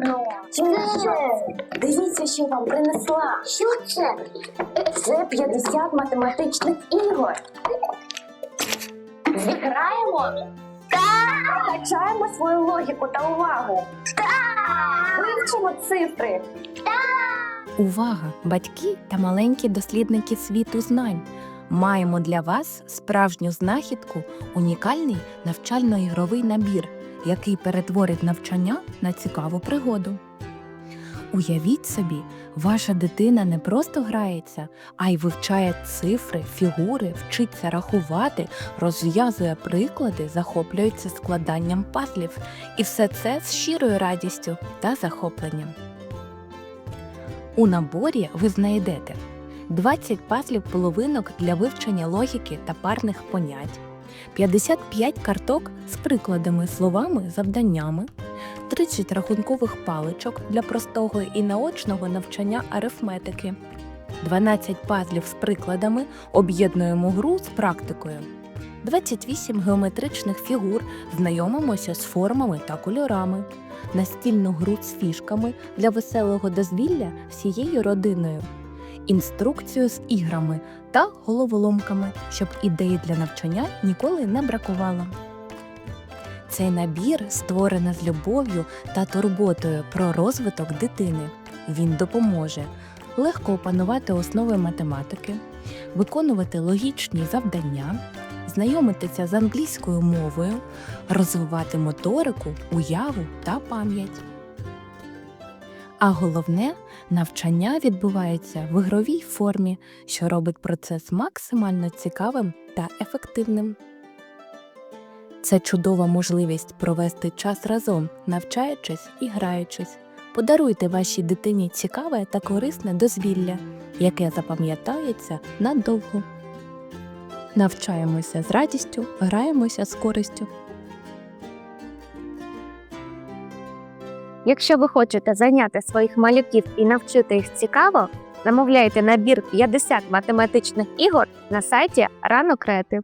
потрібно. Дивіться, що вам принесла. Що це? Це 50 математичних ігор. Зіграємо? Так! Качаємо свою логіку та увагу. Так! Вивчимо цифри. Увага, батьки та маленькі дослідники світу знань. Маємо для вас справжню знахідку, унікальний навчально-ігровий набір, який перетворить навчання на цікаву пригоду. Уявіть собі, ваша дитина не просто грається, а й вивчає цифри, фігури, вчиться рахувати, розв'язує приклади, захоплюється складанням пазлів. І все це з щирою радістю та захопленням. У наборі ви знайдете 20 пазлів половинок для вивчення логіки та парних понять, 55 карток з прикладами, словами, завданнями, 30 рахункових паличок для простого і наочного навчання арифметики, 12 пазлів з прикладами об'єднуємо гру з практикою. 28 геометричних фігур знайомимося з формами та кольорами, настільну гру з фішками для веселого дозвілля всією родиною, інструкцію з іграми та головоломками, щоб ідеї для навчання ніколи не бракувало. Цей набір створений з любов'ю та турботою про розвиток дитини. Він допоможе легко опанувати основи математики, виконувати логічні завдання, знайомитися з англійською мовою, розвивати моторику, уяву та пам'ять. А головне, навчання відбувається в ігровій формі, що робить процес максимально цікавим та ефективним. Це чудова можливість провести час разом, навчаючись і граючись. Подаруйте вашій дитині цікаве та корисне дозвілля, яке запам'ятається надовго. Навчаємося з радістю, граємося з користю. Якщо ви хочете зайняти своїх малюків і навчити їх цікаво, замовляйте набір 50 математичних ігор на сайті Рано Креатив.